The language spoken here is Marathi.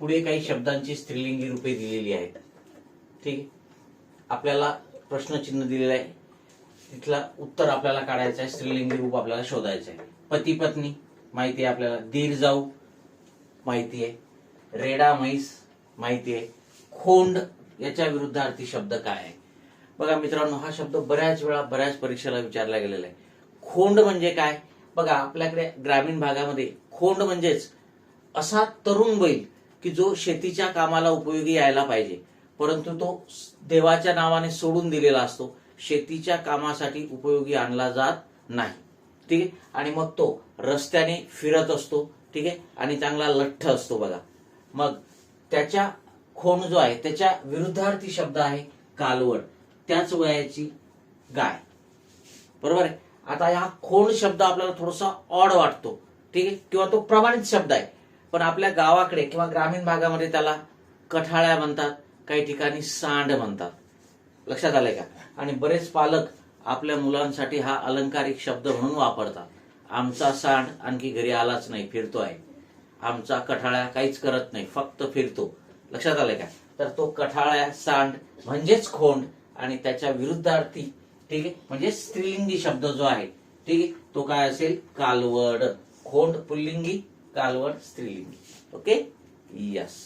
पुढे काही शब्दांची स्त्रीलिंगी रूपे दिलेली आहेत. ठीक आपल्याला प्रश्नचिन्ह दिलेलं आहे. तिथला उत्तर आपल्याला काढायचं आहे. स्त्रीलिंगी रूप आपल्याला शोधायचं आहे. पती पत्नी माहिती आहे आपल्याला. दीर जाऊ माहिती आहे. रेडा म्हैस माहिती आहे. खोंड याच्या विरुद्धार्थी शब्द काय आहे? बघा मित्रांनो हा शब्द बऱ्याच वेळा बऱ्याच परीक्षेला विचारला गेलेला आहे. खोंड म्हणजे काय? बघा आपल्याकडे ग्रामीण भागामध्ये खोंड म्हणजेच असा तरुण बैल की जो शेतीच्या कामाला उपयोगी यायला पाहिजे. परंतु तो देवाच्या नावाने सोडून दिलेला असतो. शेतीच्या कामासाठी उपयोगी आणला जात नाही. ठीक आहे? आणि मग तो रस्त्याने फिरत असतो. ठीक आहे? आणि चांगला लठ्ठ असतो बघा. मग त्याच्या खोण जो आहे त्याच्या विरुद्धार्थी शब्द आहे कालवड. त्याच वयाची गाय. बरोबर आहे? आता हा खोण शब्द आपल्याला थोडासा ऑड वाटतो. ठीक आहे? किंवा तो प्रमाणित शब्द आहे. पण आपल्या गावाकडे किंवा ग्रामीण भागामध्ये त्याला कठाळ्या म्हणतात काही ठिकाणी सांड म्हणतात. लक्षात आलंय का? आणि बरेच पालक आपल्या मुलांसाठी हा अलंकारिक शब्द म्हणून वापरतात. आमचा सांड आणखी घरी आलाच नाही फिरतो आहे. आमचा कठाळ्या काहीच करत नाही फक्त फिरतो. लक्षात आलंय का? तर तो कठाळ्या सांड म्हणजेच खोंड आणि त्याच्या विरुद्धार्थी ठीक आहे म्हणजे स्त्रीलिंगी शब्द जो आहे ठीक आहे तो काय असेल? कालवड खोंड पुल्लिंगी कालवड स्त्रीलिंगी ओके यस